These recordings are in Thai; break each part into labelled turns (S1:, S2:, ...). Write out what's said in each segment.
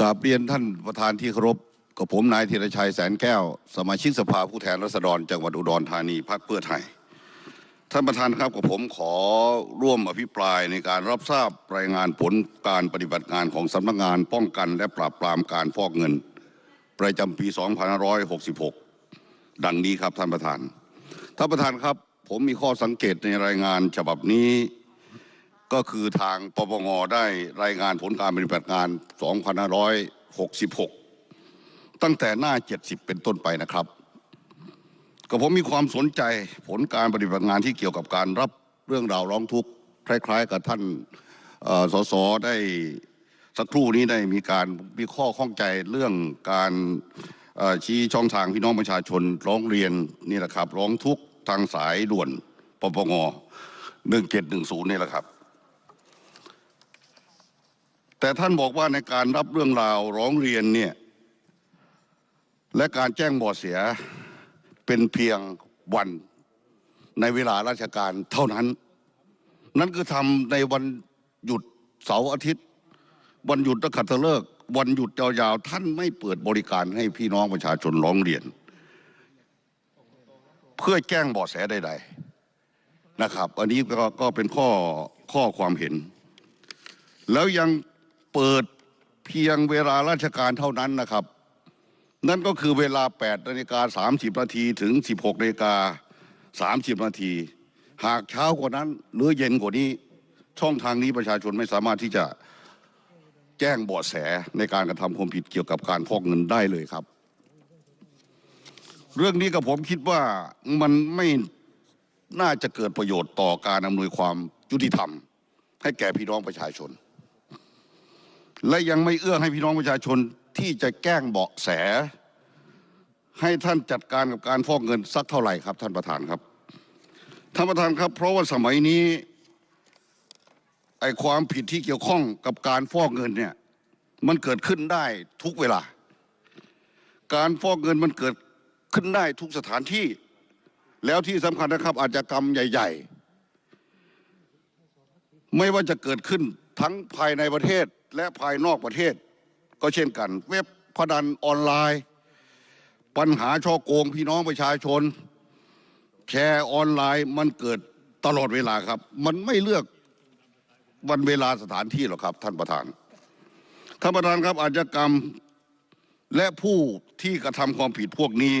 S1: กราบเรียนท่านประธานที่เคารพกับผมนายธีรชัยแสนแก้ว สมาชิกสภาผู้แทนราษฎรจังหวัดอุดรธานีพรรคเพื่อไทย ท่านประธานครับกับผมขอร่วมอภิปรายในการรับทราบรายงานผลการปฏิบัติงานของสำนักงานป้องกันและปราบปรามการฟอกเงิน ประจำปี 2566 ดังนี้ครับท่านประธาน ท่านประธานครับผมมีข้อสังเกตในรายงานฉบับนี้ ก็คือทางปปงได้รายงานผลการปฏิบัติงาน 2566 ตั้งแต่หน้า 70 เป็นต้นไปนะครับก็ผมมีความสนใจผลการปฏิบัติงานที่เกี่ยวกับการรับเรื่องราวร้องทุกข์คล้าย ๆ กับท่านสสได้สักครู่นี้ได้มีการมีข้อข้องใจเรื่องการชี้ช่องทางพี่น้องประชาชนร้องเรียนนี่แหละครับ ร้องทุกข์ทางสายด่วนปปง1710นี่แหละครับ แต่ท่านบอกว่าในการรับเรื่องราวร้องเรียนเนี่ยและการแจ้งเบาะเสียเป็นเพียงวันในเวลาราชการเท่านั้น นั่นคือทำในวันหยุดเสาร์อาทิตย์ วันหยุดนักขัตฤกษ์วันหยุดยาวๆท่านไม่เปิดบริการให้พี่น้องประชาชนร้องเรียน เพื่อแจ้งเบาะแสใด ๆนะครับ อันนี้ก็ก็เป็นข้อข้อความเห็น แล้วยัง เปิดเพียงเวลาราชการเท่านั้นนะครับ นั่นก็คือเวลา8นาฬิกา30นาทีถึง 16นาฬิกา30นาทีหากเช้ากว่านั้นหรือเย็นกว่านี้ช่องทางนี้ประชาชนไม่สามารถที่จะแจ้งเบาะแสในการกระทำความผิดเกี่ยวกับการฟอกเงินได้เลยครับ เรื่องนี้กับผมคิดว่ามันไม่น่าจะเกิดประโยชน์ต่อการอำนวยความยุติธรรม ให้แก่พี่น้องประชาชน และยังไม่เอื้อให้พี่น้องประชาชนที่จะแกล้งเบาะแส ให้ท่านจัดการกับการฟอกเงินสักเท่าไหร่ครับ ท่านประธานครับท่านประธานครับ เพราะว่าสมัยนี้ไอความผิดที่เกี่ยวข้องกับการฟอกเงินเนี่ยมันเกิดขึ้นได้ทุกเวลา การฟอกเงินมันเกิดขึ้นได้ทุกสถานที่ แล้วที่สำคัญนะครับ อาชญากรรมใหญ่ ๆ ไม่ว่าจะเกิดขึ้นทั้งภายในประเทศ และภายนอกประเทศ ก็เช่นกัน เว็บพนันออนไลน์ ปัญหาช่อโกงพี่น้องประชาชน แชร์ออนไลน์มันเกิดตลอดเวลาครับ มันไม่เลือกวันเวลาสถานที่หรอกครับ ท่านประธานท่านประธานครับอาชญากรรมและผู้ที่กระทำความผิดพวกนี้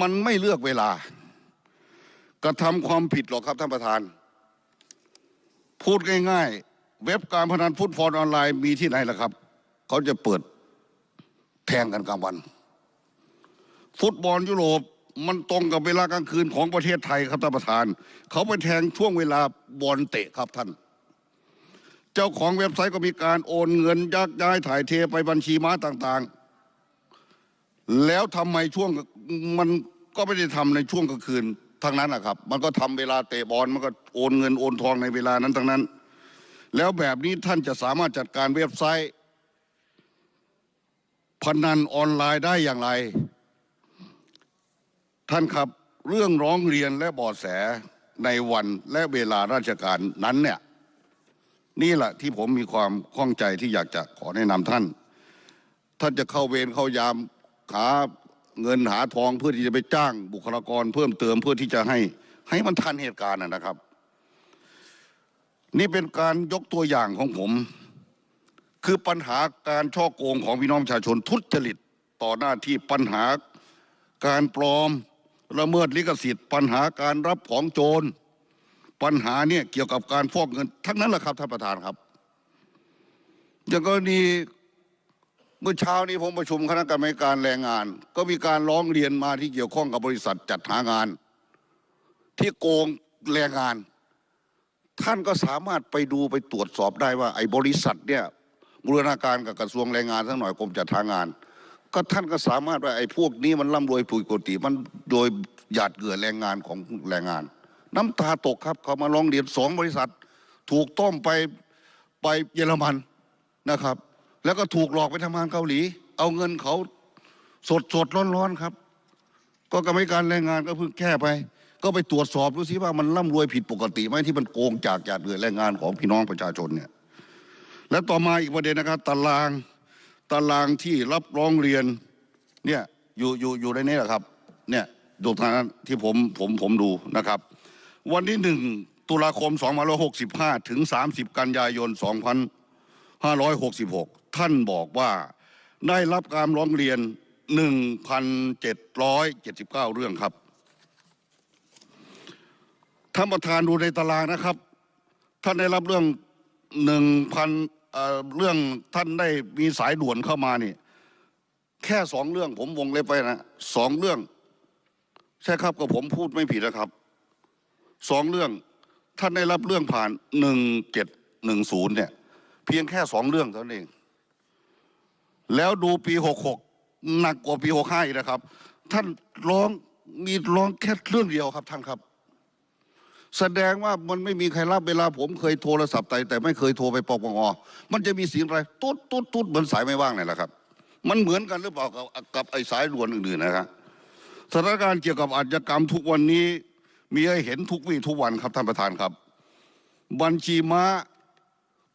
S1: มันไม่เลือกเวลา กระทำความผิดหรอกครับท่านประธาน พูดง่ายๆ การพนันฟุตบอลออนไลน์มีที่ไหนล่ะครับ เขาจะเปิดแทงกันกลางวัน ฟุตบอลยุโรปมันตรงกับเวลากลางคืนของประเทศไทยครับท่านประธาน เขาไปแทงช่วงเวลาบอลเตะครับท่าน เจ้าของเว็บไซต์ก็มีการโอนเงินยักย้ายถ่ายเทไปบัญชีม้าต่างๆ แล้วทำไมช่วงมันก็ไม่ได้ทำในช่วงกลางคืนทั้งนั้นนะครับ มันก็ทำเวลาเตะบอลมันก็โอนเงินโอนทองในเวลานั้นทั้งนั้น แล้วแบบนี้ท่านจะสามารถจัดการเว็บไซต์ พนันออนไลน์ได้อย่างไร ท่านครับเรื่องร้องเรียนและบาะแสในวันและเวลาราชการนั้นเนี่ยนี่แหละที่ผมมีความข้องใจที่อยากจะขอแนะนำท่าน ท่านจะเข้าเวรเข้ายามหาเงินหาทองเพื่อที่จะไปจ้างบุคลากรเพิ่มเติมเพื่อที่จะให้ให้มันทันเหตุการณ์นะครับ นี่เป็นการยกตัวอย่างของผม คือปัญหาการช่อโกงของพี่น้องประชาชนทุจริตต่อหน้าที่ปัญหาการปลอมละเมิดลิขสิทธิ์ ปัญหาการรับของโจร ปัญหาเนี่ยเกี่ยวกับการฟอกเงิน ทั้งนั้นแหละครับท่านประธานครับอย่างกรณีเมื่อเช้านี้ผมประชุมคณะกรรมการแรงงาน ก็มีการร้องเรียนมาที่เกี่ยวข้องกับบริษัทจัดหางาน ที่โกงแรงงาน ท่านก็สามารถไปดูไปตรวจสอบได้ว่าไอ้บริษัทเนี่ยบูรณาการกับกระทรวงแรงงานสักหน่อยกรมจัดหางาน ก็ท่านก็สามารถว่าไอ้พวกนี้มันร่ำรวยผูกกติมันโดยหยาดเหงื่อแรงงานของแรงงาน น้ำตาตกครับเขามาร้องเรียนสองบริษัท ถูกต้มไปไปเยอรมันนะครับ แล้วก็ถูกหลอกไปทำงานเกาหลี เอาเงินเขาสดสดร้อนร้อนๆครับ ก็กรรมการแรงงานก็เพิ่งแก้ไป ก็ไปตรวจสอบดูซิว่ามันร่ำรวยผิดปกติไหมที่มันโกงจากหยาดเหงื่อแรงงานของพี่น้องประชาชนเนี่ยและต่อมาอีกประเด็นนะครับตารางตารางที่รับร้องเรียนเนี่ยอยู่อยู่อยู่ในนี้แหละครับเนี่ยดูทางนั้นที่ผมผมผมดูนะครับ วันที่หนึ่งตุลาคม2565 ถึง 30 กันยายน 2566 ท่านบอกว่าได้รับการร้องเรียน 1,779 เรื่องครับ ท่านประธานดูในตารางนะครับ ท่านได้รับเรื่องหนึ่งพันเรื่องท่านได้มีสายด่วนเข้ามานี่ แค่สองเรื่องผมวงเล็บไปนะสองเรื่อง ใช่ครับกับผมพูดไม่ผิดนะครับสองเรื่องท่านได้รับเรื่องผ่านหนึ่งเจ็ดหนึ่งศูนย์เนี่ย เพียงแค่สองเรื่องเท่านั้นเอง แล้วดูปีหกหกหนักกว่าปีหกห้าอีกนะครับ ท่านร้องมีร้องแค่เรื่องเดียวครับท่านครับ แสดงว่ามันไม่มีใครรับเวลาผมเคยโทรศัพท์ไปแต่ไม่เคยโทรไปปปงมันจะมีเสียงอะไรตุ๊ดตุ๊ดตุ๊ดเหมือนสายไม่ว่างนี่แหละครับ มันเหมือนกันหรือเปล่ากับกับไอ้สายด่วนอื่นๆนะครับสถานการณ์เกี่ยวกับอาชญากรรมทุกวันนี้ มีให้เห็นทุกวี่ทุกวันครับท่านประธานครับ บัญชีม้า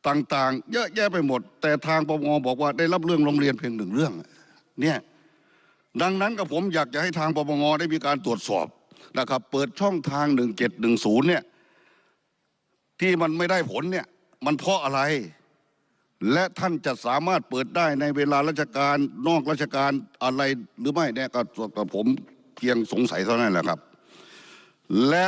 S1: ต่างๆ เยอะแยะไปหมด แต่ทางปปงบอกว่าได้รับเรื่องโรงเรียนเพียงหนึ่งเรื่อง เนี่ยดังนั้นกับผมอยากจะให้ทางปปงได้มีการตรวจสอบ นะครับเปิดช่องทาง1710เนี่ยที่มันไม่ได้ผลเนี่ยมันเพราะอะไร และท่านจะสามารถเปิดได้ในเวลาราชการนอกราชการอะไรหรือไม่เนี่ยก็กับผมเพียงสงสัยเท่านั้นแหละครับ และ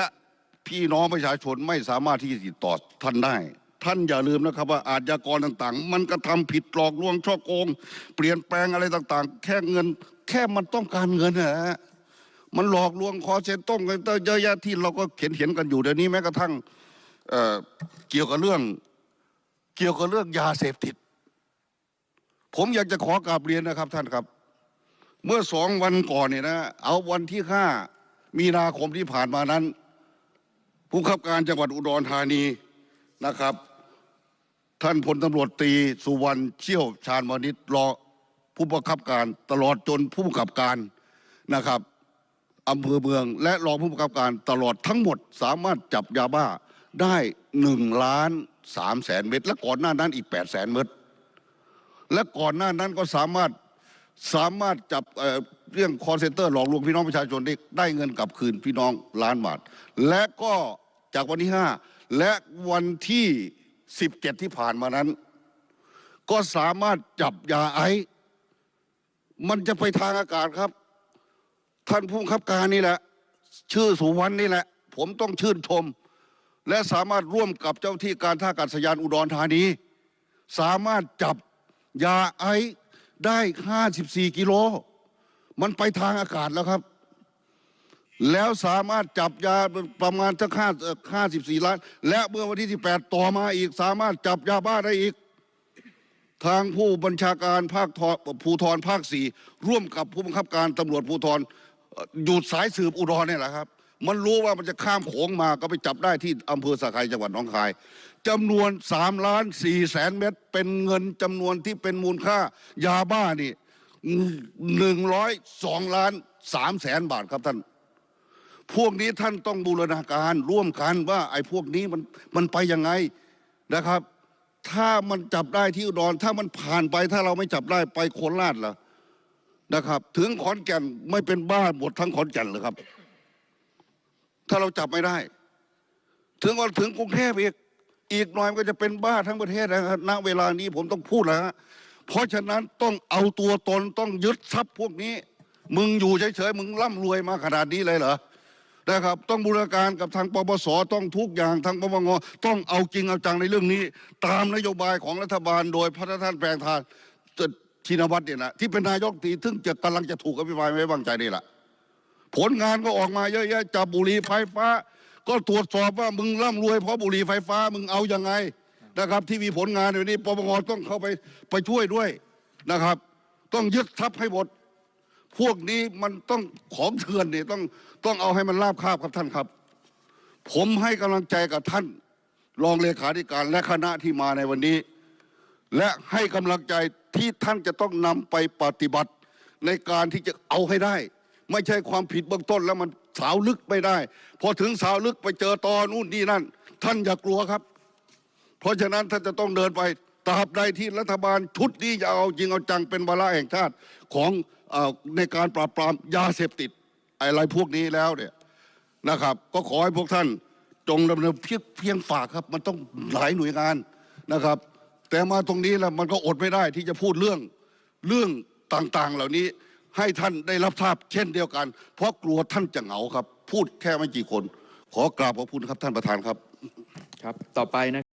S1: พี่น้องประชาชนไม่สามารถที่จะติดต่อท่านได้ ท่านอย่าลืมนะครับว่าอาชญากรต่างๆ มันกระทำผิดหลอกลวงช่อโกง เปลี่ยนแปลงอะไรต่างๆ แค่เงิน แค่มันต้องการเงินนะฮะ มันหลอกลวงคอเซ็นต้งกันเยอะแยะที่เราก็เขียนเขียนกันอยู่เดี๋ยวนี้แม้กระทั่งเเกี่ยวกับเรื่องเกี่ยวกับเรื่องยาเสพติด ผมอยากจะขอกราบเรียนนะครับท่านครับ เมื่อสองวันก่อนเนี่ยนะ เอาวันที่ห้ามีนาคมที่ผ่านมานั้น ผู้ขับการจังหวัดอุดรธานีนะครับ ท่านพลตำรวจตรีสุวรรณเชี่ยวชาญวณิชรอผู้บังคับการตลอดจนผู้บังคับการนะครับ อำเภอเมือง และรองผู้บังคับการตลอดทั้งหมดสามารถจับยาบ้าได้หนึ่งล้านสามแสนเม็ดและก่อนหน้านั้นอีกแปดแสนเม็ดและก่อนหน้านั้นก็สามารถสามารถจับเเรื่องคอร์เซนเตอร์หลอกลวงพี่น้องประชาชนได้ได้เงินกลับคืนพี่น้องล้านบาทและก็จากวันที่ห้าและวันที่สิบเจ็ดที่ผ่านมานั้น ก็สามารถจับยาไอซ์มันจะไปทางอากาศครับ ท่านผู้บังคับการนี่แหละ ชื่อสุวรรณนี่แหละ ผมต้องชื่นชม และสามารถร่วมกับเจ้าที่การท่าอากาศยานอุดรธานี สามารถจับยาไอได้ 54 กิโล มันไปทางอากาศแล้วครับ แล้วสามารถจับยาประมาณจะค่าค่า54ล้าน และเมื่อวันที่ 18 ต่อมาอีก สามารถจับยาบ้าได้อีก ทางผู้บัญชาการภาคภูธรภาคสี่ร่วมกับผู้บังคับการตำรวจภูธร อ่อหยุดสายสืบอุดรเนี่ยแหละครับ มันรู้ว่ามันจะข้ามโขงมาก็ไปจับได้ที่อำเภอสะไครจังหวัดหนองคายจำนวน3ล้าน4แสนเม็ดเป็นเงินจำนวนที่เป็นมูลค่ายาบ้านี่หนึ่งร้อยสองล้านสามแสนบาทครับท่าน พวกนี้ท่านต้องบูรณาการร่วมกันว่าไอ้พวกนี้มันมันไปยังไงนะครับ ถ้ามันจับได้ที่อุดรถ้ามันผ่านไปถ้าเราไม่จับได้ไปโคราชล่ะ นะครับ ถึงขอนแก่นไม่เป็นบ้าหมดทั้งขอนแก่นเลยครับ ถ้าเราจับไม่ได้ ถึงว่าถึงกรุงเทพอีกอีกหน่อยมันก็จะเป็นบ้าทั้งประเทศนะครับณเวลานี้ผมต้องพูดแล้วฮะเพราะฉะนั้นต้องเอาตัวตนต้องยึดทรัพย์พวกนี้ มึงอยู่เฉยๆมึงร่ำรวยมาขนาดนี้เลยเหรอนะครับ ต้องบูรณาการกับทางปปสต้องทุกอย่างทางปปงต้องเอาจริงเอาจังในเรื่องนี้ ตามนโยบายของรัฐบาลโดยพระท่านแปลงทาน ชินวัตรเนี่ยนะที่เป็นนายกตีซึ่งจะกำลังจะถูกอภิปรายไม่ไว้วางใจนี่แหละผลงานก็ออกมาเยอะแยะจับบุหรี่ไฟฟ้า ก็ตรวจสอบว่ามึงร่ำรวยเพราะบุหรี่ไฟฟ้ามึงเอายังไงนะครับ ที่มีผลงานอยู่นี้ปปงต้องเข้าไปไปช่วยด้วยนะครับ ต้องยึดทรัพย์ให้หมดพวกนี้มันต้องของเถื่อนเนี่ยต้องต้องเอาให้มันราบคาบครับท่านครับ ผมให้กำลังใจกับท่าน รองเลขาธิการและคณะที่มาในวันนี้ และให้กำลังใจ ที่ท่านจะต้องนำไปปฏิบัติในการที่จะเอาให้ได้ ไม่ใช่ความผิดเบื้องต้นแล้วมันสาวลึกไม่ได้ พอถึงสาวลึกไปเจอตอนู่นนี่นั่น ท่านอย่ากลัวครับ เพราะฉะนั้นท่านจะต้องเดินไปตราบใดที่รัฐบาลชุดนี้จะเอาจริงเอาจังเป็นวาระแห่งชาติของอในการปราบปรามยาเสพติดอะไรพวกนี้แล้วเนี่ยนะครับ ก็ขอให้พวกท่านจงดำเนินเพียงเพียงฝากครับ มันต้องหลายหน่วยงานนะครับ แต่มาตรงนี้แล้วมันก็อดไม่ได้ที่จะพูดเรื่องเรื่องต่างๆ เหล่านี้ให้ท่านได้รับทราบเช่นเดียวกัน เพราะกลัวท่านจะเหงาครับ พูดแค่ไม่กี่คน ขอกราบขอบคุณครับท่านประธานครับ
S2: ครับต่อไปนะ